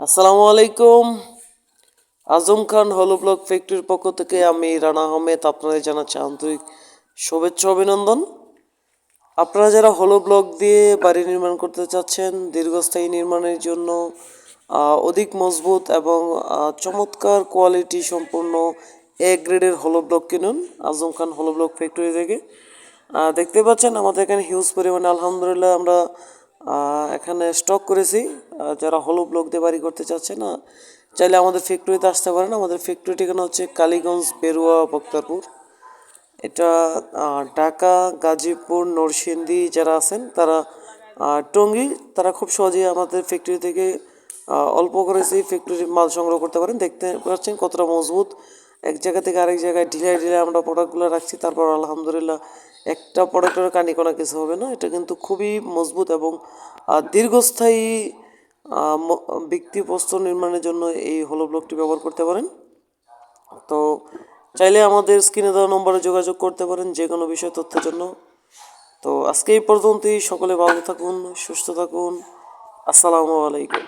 আসসালামু আলাইকুম। আজম খান হলো ব্লক ফ্যাক্টরির পক্ষ থেকে আমি রানা আহমেদ আপনাদের জানাচ্ছি আন্তরিক শুভেচ্ছা, অভিনন্দন। আপনারা যারা হলো ব্লক দিয়ে বাড়ি নির্মাণ করতে চাচ্ছেন, দীর্ঘস্থায়ী নির্মাণের জন্য অধিক মজবুত এবং চমৎকার কোয়ালিটি সম্পূর্ণ এ গ্রেডের হলো ব্লক কিনুন, আজম খান হলো ব্লক ফ্যাক্টরি থেকে। দেখতে পাচ্ছেন আমাদের এখানে হিউজ পরিমাণে, আলহামদুলিল্লাহ আমরা এখানে স্টক করেছি। যারা হলো ব্লক বাড়ি করতে চাচ্ছে না, চাইলে আমাদের ফ্যাক্টরিতে আসতে পারেন। আমাদের ফ্যাক্টরি ঠিকানা হচ্ছে কালীগঞ্জ বেরুয়া বক্তারপুর। এটা ঢাকা, গাজীপুর, নরসিংদী যারা আছেন, তারা টঙ্গী, তারা খুব সহজেই আমাদের ফ্যাক্টরি থেকে অল্প করেছি ফ্যাক্টরির মাল সংগ্রহ করতে পারেন। দেখতে পাচ্ছেন কতটা মজবুত। এক জায়গা থেকে আরেক জায়গায় ঢিলায় ঢিলায় আমরা প্রোডাক্টগুলো রাখছি। তারপর আলহামদুলিল্লাহ একটা প্রোডাক্টের কানি কোনো কিছু হবে না, এটা কিন্তু খুবই মজবুত এবং দীর্ঘস্থায়ী ভিত্তিপ্রস্তর নির্মাণের জন্য এই হলো ব্লকটি ব্যবহার করতে পারেন। তো চাইলে আমাদের স্ক্রিনে দেওয়া নম্বরে যোগাযোগ করতে পারেন যে কোনো বিষয় তথ্যের জন্য। তো আজকে এই পর্যন্তই, সকলে ভালো থাকুন, সুস্থ থাকুন, আসসালামু আলাইকুম।